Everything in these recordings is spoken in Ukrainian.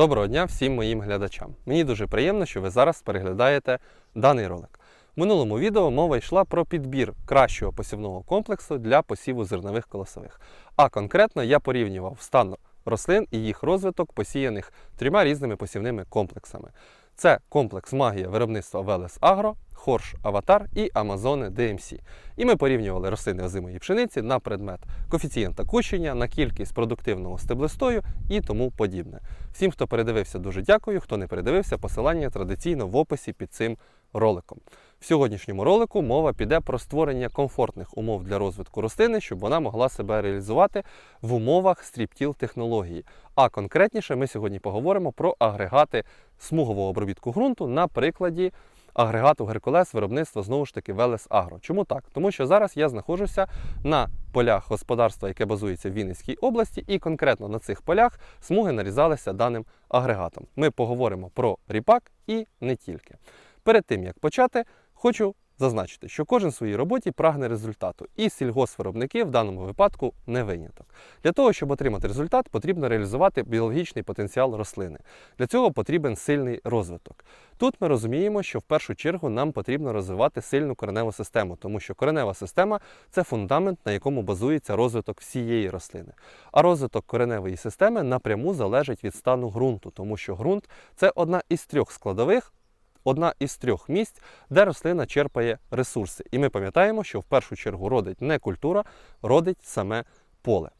Доброго дня всім моїм глядачам. Мені дуже приємно, що ви зараз переглядаєте даний ролик. В минулому відео мова йшла про підбір кращого посівного комплексу для посіву зернових колосових. А конкретно я порівнював стан рослин і їх розвиток, посіяних трьома різними посівними комплексами. Це комплекс магія виробництва Велес Агро, Хорш Аватар і Амазони DMC. І ми порівнювали рослини озимої пшениці на предмет коефіцієнта кущення, на кількість продуктивного стеблестою і тому подібне. Всім, хто передивився, дуже дякую. Хто не передивився, посилання традиційно в описі під цим роликом. В сьогоднішньому ролику мова піде про створення комфортних умов для розвитку рослини, щоб вона могла себе реалізувати в умовах стріптіл технології. А конкретніше ми сьогодні поговоримо про агрегати смугового обробітку ґрунту на прикладі агрегату Геркулес виробництва знову ж таки Велес Агро. Чому так? Тому що зараз я знаходжуся на полях господарства, яке базується в Вінницькій області, і конкретно на цих полях смуги нарізалися даним агрегатом. Ми поговоримо про ріпак і не тільки. Перед тим як почати, хочу зазначити, що кожен в своїй роботі прагне результату, і сільгоспвиробники в даному випадку не виняток. Для того, щоб отримати результат, потрібно реалізувати біологічний потенціал рослини. Для цього потрібен сильний розвиток. Тут ми розуміємо, що в першу чергу нам потрібно розвивати сильну кореневу систему, тому що коренева система це фундамент, на якому базується розвиток всієї рослини. А розвиток кореневої системи напряму залежить від стану ґрунту, тому що ґрунт це одна із трьох складових одна із трьох місць, де рослина черпає ресурси. І ми пам'ятаємо, що в першу чергу родить не культура, родить саме поле.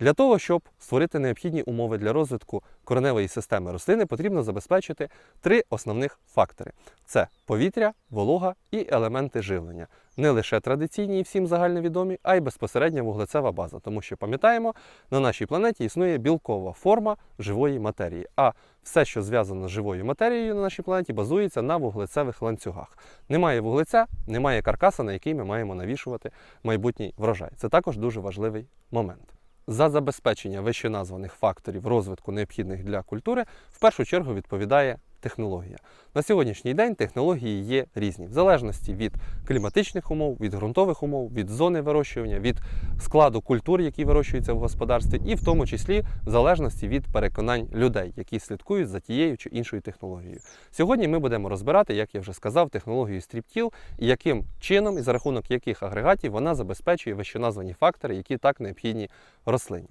Для того, щоб створити необхідні умови для розвитку кореневої системи рослини, потрібно забезпечити три основних фактори: це повітря, волога і елементи живлення. Не лише традиційні і всім загальновідомі, а й безпосередня вуглецева база. Тому що пам'ятаємо, на нашій планеті існує білкова форма живої матерії. А все, що зв'язано з живою матерією на нашій планеті, базується на вуглецевих ланцюгах. Немає вуглеця, немає каркаса, на який ми маємо навішувати майбутній врожай. Це також дуже важливий момент. За забезпечення вищеназваних факторів розвитку необхідних для культури в першу чергу відповідає технологія. На сьогоднішній день технології є різні, в залежності від кліматичних умов, від ґрунтових умов, від зони вирощування, від складу культур, які вирощуються в господарстві, і в тому числі в залежності від переконань людей, які слідкують за тією чи іншою технологією. Сьогодні ми будемо розбирати, як я вже сказав, технологію стріптіл і яким чином і за рахунок яких агрегатів вона забезпечує вищеназвані фактори, які так необхідні рослині.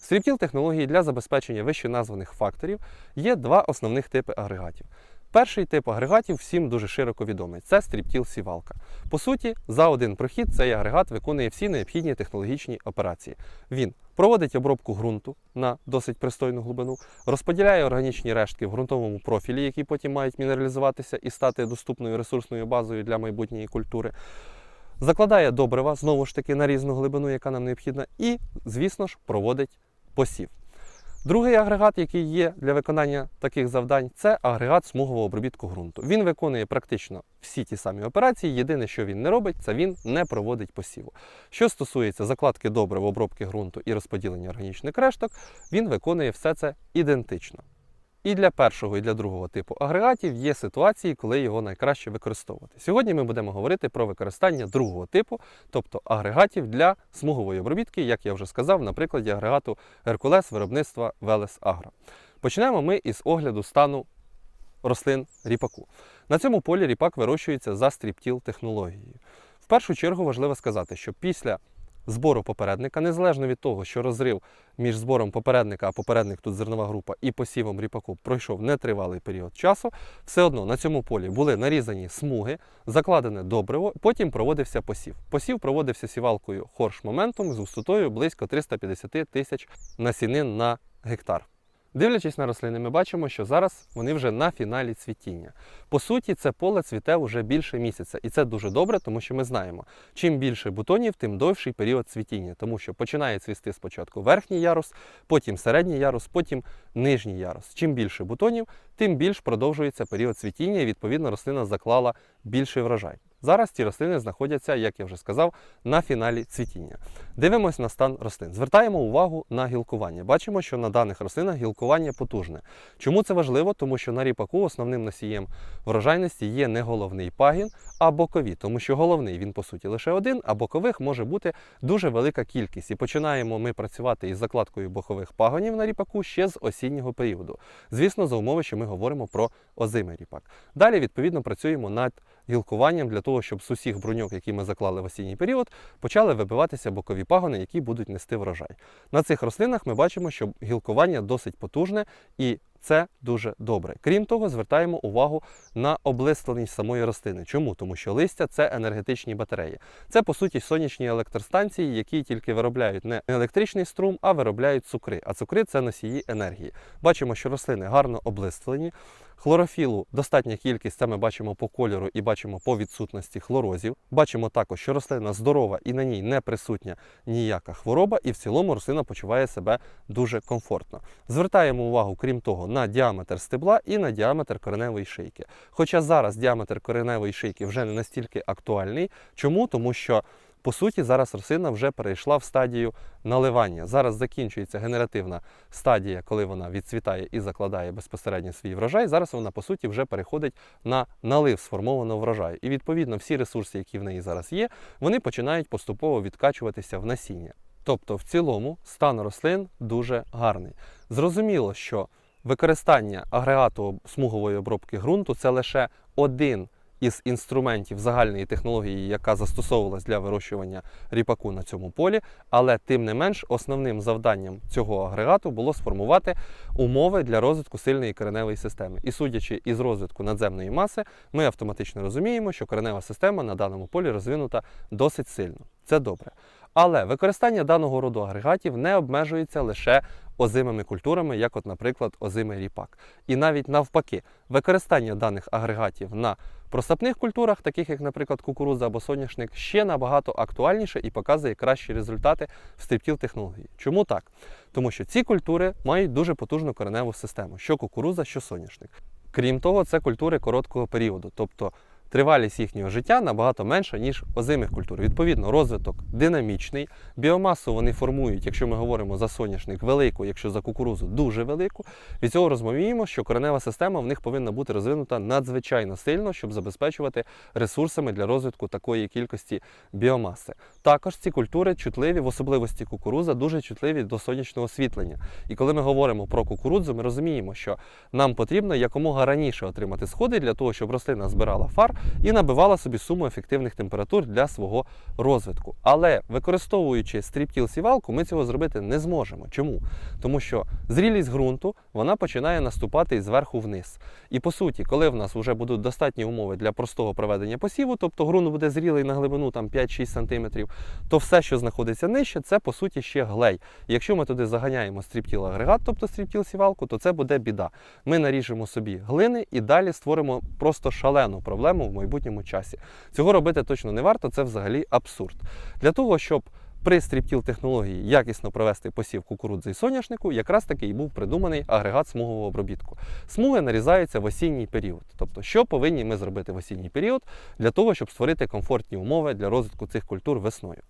Стріптіл технології для забезпечення вищеназваних факторів є два основних типи агрегатів. Перший тип агрегатів всім дуже широко відомий це стріптіл сівалка. По суті, за один прохід цей агрегат виконує всі необхідні технологічні операції. Він проводить обробку ґрунту на досить пристойну глибину, розподіляє органічні рештки в ґрунтовому профілі, які потім мають мінералізуватися і стати доступною ресурсною базою для майбутньої культури. Закладає добрива знову ж таки на різну глибину, яка нам необхідна, і, звісно ж, проводить посів. Другий агрегат, який є для виконання таких завдань, це агрегат смугового обробітку ґрунту. Він виконує практично всі ті самі операції. Єдине, що він не робить, це він не проводить посіву. Що стосується закладки добрив, обробки ґрунту і розподілення органічних решток, він виконує все це ідентично. І для першого, і для другого типу агрегатів є ситуації, коли його найкраще використовувати. Сьогодні ми будемо говорити про використання другого типу, тобто агрегатів для смугової обробітки, як я вже сказав, на прикладі агрегату Геркулес виробництва Велес Агро. Почнемо ми із огляду стану рослин ріпаку. На цьому полі ріпак вирощується за стріптіл технологією. В першу чергу важливо сказати, що після збору попередника, незалежно від того, що розрив між збором попередника, а попередник тут зернова група, і посівом ріпаку пройшов нетривалий період часу, все одно на цьому полі були нарізані смуги, закладене добриво, потім проводився посів. Посів проводився сівалкою хорш моментом з густотою близько 350 тисяч насінин на гектар. Дивлячись на рослини, ми бачимо, що зараз вони вже на фіналі цвітіння. По суті, це поле цвіте вже більше місяця, і це дуже добре, тому що ми знаємо, чим більше бутонів, тим довший період цвітіння, тому що починає цвісти спочатку верхній ярус, потім середній ярус, потім нижній ярус. Чим більше бутонів, тим більш продовжується період цвітіння, і відповідно рослина заклала більший врожай. Зараз ці рослини знаходяться, як я вже сказав, на фіналі цвітіння. Дивимось на стан рослин. Звертаємо увагу на гілкування. Бачимо, що на даних рослинах гілкування потужне. Чому це важливо? Тому що на ріпаку основним носієм врожайності є не головний пагін, а бокові, тому що головний він по суті лише один, а бокових може бути дуже велика кількість. І починаємо ми працювати із закладкою бокових пагонів на ріпаку ще з осіннього періоду. Звісно, за умови, що ми говоримо про озимий ріпак. Далі, відповідно, працюємо над гілкуванням для того, щоб з усіх бруньок, які ми заклали в осінній період, почали вибиватися бокові пагони, які будуть нести врожай. На цих рослинах ми бачимо, що гілкування досить потужне і це дуже добре. Крім того, звертаємо увагу на облистленість самої рослини. Чому? Тому що листя це енергетичні батареї. Це по суті сонячні електростанції, які тільки виробляють не електричний струм, а виробляють цукри. А цукри це носії енергії. Бачимо, що рослини гарно облистлені. Хлорофілу достатня кількість, це ми бачимо по кольору і бачимо по відсутності хлорозів. Бачимо також, що рослина здорова і на ній не присутня ніяка хвороба, і в цілому рослина почуває себе дуже комфортно. Звертаємо увагу, крім того, на діаметр стебла і на діаметр кореневої шийки. Хоча зараз діаметр кореневої шийки вже не настільки актуальний. Чому? Тому що по суті, зараз рослина вже перейшла в стадію наливання. Зараз закінчується генеративна стадія, коли вона відцвітає і закладає безпосередньо свій врожай. Зараз вона по суті вже переходить на налив сформованого врожаю. І відповідно всі ресурси, які в неї зараз є, вони починають поступово відкачуватися в насіння. Тобто, в цілому, стан рослин дуже гарний. Зрозуміло, що використання агрегату смугової обробки ґрунту це лише один із інструментів загальної технології, яка застосовувалась для вирощування ріпаку на цьому полі, але тим не менш основним завданням цього агрегату було сформувати умови для розвитку сильної кореневої системи. І судячи із розвитку надземної маси, ми автоматично розуміємо, що коренева система на даному полі розвинута досить сильно. Це добре. Але використання даного роду агрегатів не обмежується лише озимими культурами, як, от, наприклад, озимий ріпак. І навіть навпаки, використання даних агрегатів на просапних культурах, таких як, наприклад, кукурудза або соняшник, ще набагато актуальніше і показує кращі результати в стриптіл технології. Чому так? Тому що ці культури мають дуже потужну кореневу систему, що кукурудза, що соняшник. Крім того, це культури короткого періоду, тобто тривалість їхнього життя набагато менша, ніж озимих культур. Відповідно, розвиток динамічний, біомасу вони формують, якщо ми говоримо за соняшник, велику, якщо за кукурузу дуже велику. Від цього розуміємо, що коренева система в них повинна бути розвинута надзвичайно сильно, щоб забезпечувати ресурсами для розвитку такої кількості біомаси. Також ці культури чутливі, в особливості кукуруза, дуже чутливі до сонячного освітлення. І коли ми говоримо про кукурудзу, ми розуміємо, що нам потрібно якомога раніше отримати сходи для того, щоб рослина збирала фар і набивала собі суму ефективних температур для свого розвитку. Але використовуючи стріптіл сівалку, ми цього зробити не зможемо. Чому? Тому що зрілість ґрунту вона починає наступати зверху вниз. І по суті, коли в нас вже будуть достатні умови для простого проведення посіву, тобто ґрунт буде зрілий на глибину там 5-6 см, то все, що знаходиться нижче, це по суті ще глей. Якщо ми туди заганяємо стріптіл агрегат, тобто стріптіл сівалку, то це буде біда. Ми наріжемо собі глини і далі створимо просто шалену проблему в майбутньому часі. Цього робити точно не варто, це взагалі абсурд. Для того, щоб при стріптіл технології якісно провести посів кукурудзи і соняшнику, якраз таки і був придуманий агрегат смугового обробітку. Смуги нарізаються в осінній період. Тобто, що повинні ми зробити в осінній період для того, щоб створити комфортні умови для розвитку цих культур весною.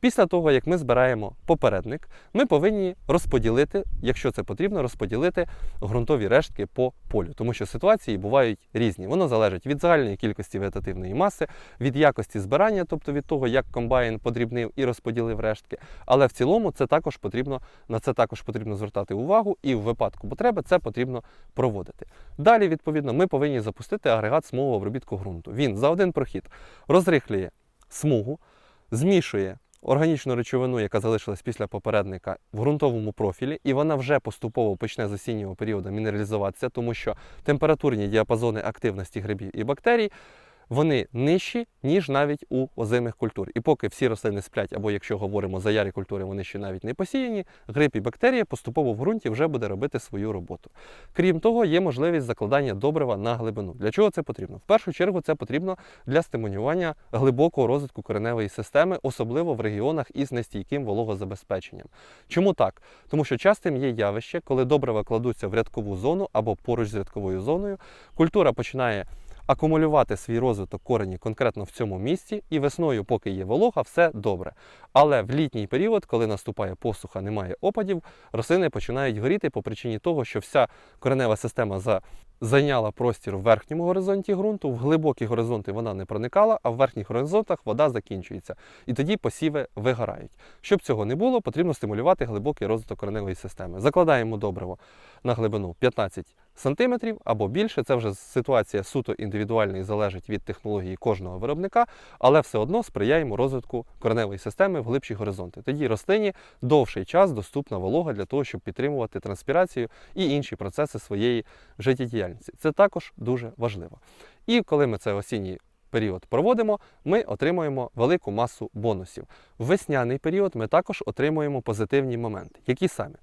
Після того, як ми збираємо попередник, ми повинні розподілити, якщо це потрібно, розподілити ґрунтові рештки по полю, тому що ситуації бувають різні. Воно залежить від загальної кількості вегетативної маси, від якості збирання, тобто від того, як комбайн подрібнив і розподілив рештки. Але в цілому це також потрібно на це також потрібно звертати увагу, і в випадку потреби це потрібно проводити. Далі, відповідно, ми повинні запустити агрегат смугового обробітку ґрунту. Він за один прохід розрихлює смугу, змішує органічну речовину, яка залишилась після попередника в ґрунтовому профілі, і вона вже поступово почне з осіннього періоду мінералізуватися, тому що температурні діапазони активності грибів і бактерій. Вони нижчі, ніж навіть у озимих культур. І поки всі рослини сплять, або якщо говоримо за ярі культури, вони ще навіть не посіяні, гриб і бактерія поступово в ґрунті вже буде робити свою роботу. Крім того, є можливість закладання добрива на глибину. Для чого це потрібно? В першу чергу це потрібно для стимулювання глибокого розвитку кореневої системи, особливо в регіонах із нестійким вологозабезпеченням. Чому так? Тому що частим є явище, коли добрива кладуться в рядкову зону або поруч з рядковою зоною, культура починає акумулювати свій розвиток корені конкретно в цьому місці, і весною, поки є волога, все добре. Але в літній період, коли наступає посуха, немає опадів, рослини починають горіти по причині того, що вся коренева система за зайняла простір в верхньому горизонті ґрунту, в глибокі горизонти вона не проникала, а в верхніх горизонтах вода закінчується. І тоді посіви вигорають. Щоб цього не було, потрібно стимулювати глибокий розвиток кореневої системи. Закладаємо добриво на глибину 15 см або більше. Це вже ситуація суто індивідуальна і залежить від технології кожного виробника, але все одно сприяємо розвитку кореневої системи в глибші горизонти. Тоді рослині довший час доступна волога для того, щоб підтримувати транспірацію і інші процеси своєї життєдіяльності. Це також дуже важливо. І коли ми це осінній період проводимо, ми отримуємо велику масу бонусів. В весняний період ми також отримуємо позитивні моменти. Які самі?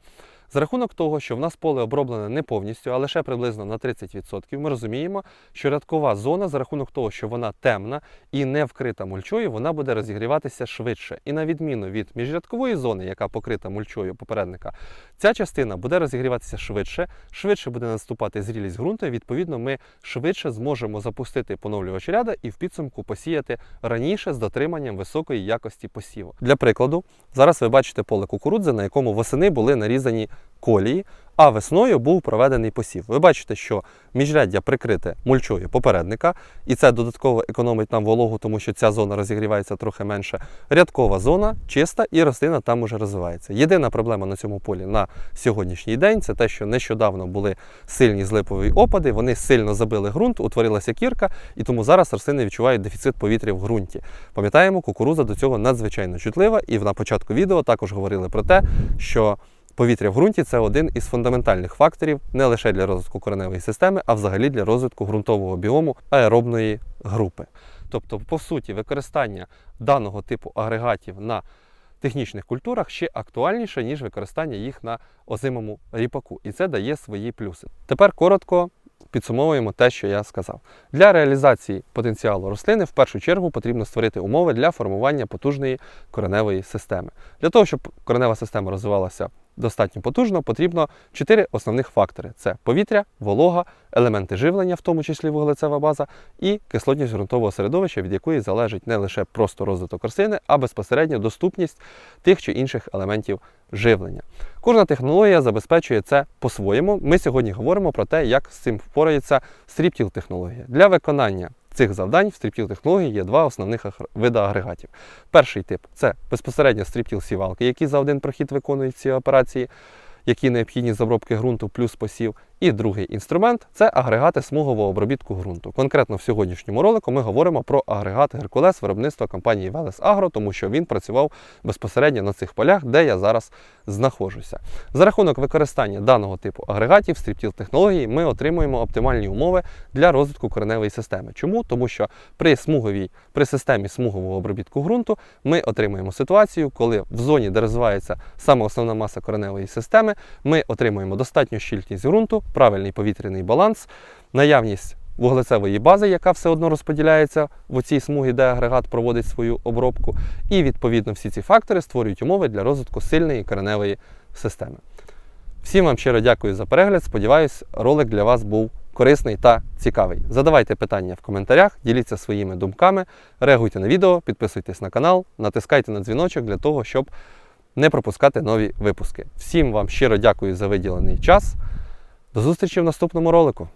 За рахунок того, що в нас поле оброблене не повністю, а лише приблизно на 30%, ми розуміємо, що рядкова зона за рахунок того, що вона темна і не вкрита мульчою, вона буде розігріватися швидше. І на відміну від міжрядкової зони, яка покрита мульчою попередника, ця частина буде розігріватися швидше, швидше буде наступати зрілість ґрунту. і, Відповідно, ми швидше зможемо запустити поновлювач ряда і в підсумку посіяти раніше з дотриманням високої якості посіву. Для прикладу, зараз ви бачите поле кукурудзи, на якому восени були нарізані колії, а весною був проведений посів. Ви бачите, що міжряддя прикрите мульчою попередника, і це додатково економить нам вологу, тому що ця зона розігрівається трохи менше. Рядкова зона чиста і рослина там уже розвивається. Єдина проблема на цьому полі на сьогоднішній день це те, що нещодавно були сильні злипові опади, вони сильно забили ґрунт, утворилася кірка, і тому зараз рослини відчувають дефіцит повітря в ґрунті. Пам'ятаємо, кукуруза до цього надзвичайно чутлива, і на початку відео також говорили про те, що Повітря в ґрунті це один із фундаментальних факторів не лише для розвитку кореневої системи, а взагалі для розвитку ґрунтового біому аеробної групи. Тобто, по суті, використання даного типу агрегатів на технічних культурах ще актуальніше, ніж використання їх на озимому ріпаку. І це дає свої плюси. Тепер коротко підсумовуємо те, що я сказав. Для реалізації потенціалу рослини в першу чергу потрібно створити умови для формування потужної кореневої системи. Для того, щоб коренева система розвивалася достатньо потужно, потрібно чотири основних фактори: це повітря, волога, елементи живлення, в тому числі вуглецева база, і кислотність ґрунтового середовища, від якої залежить не лише просто розвиток рослини, а безпосередньо доступність тих чи інших елементів живлення. Кожна технологія забезпечує це по-своєму. Ми сьогодні говоримо про те, як з цим впорається стріптіл технологія. Для виконання цих завдань в стріптіл технології є два основних види агрегатів. Перший тип це безпосередньо стріптіл сівалки, які за один прохід виконують ці операції, які необхідні з обробки ґрунту плюс посів. І другий інструмент це агрегати смугового обробітку ґрунту. Конкретно в сьогоднішньому ролику ми говоримо про агрегат Геркулес виробництва компанії Велес Агро, тому що він працював безпосередньо на цих полях, де я зараз знаходжуся. За рахунок використання даного типу агрегатів стріптіл технології ми отримуємо оптимальні умови для розвитку кореневої системи. Чому? Тому що при смуговій, при системі смугового обробітку ґрунту ми отримуємо ситуацію, коли в зоні, де розвивається саме основна маса кореневої системи, ми отримуємо достатню щільність ґрунту, правильний повітряний баланс, наявність вуглецевої бази, яка все одно розподіляється в цій смугі, де агрегат проводить свою обробку. І відповідно всі ці фактори створюють умови для розвитку сильної кореневої системи. Всім вам щиро дякую за перегляд. Сподіваюсь, ролик для вас був корисний та цікавий. Задавайте питання в коментарях, діліться своїми думками, реагуйте на відео, підписуйтесь на канал, натискайте на дзвіночок для того, щоб не пропускати нові випуски. Всім вам щиро дякую за виділений час. До зустрічі в наступному ролику.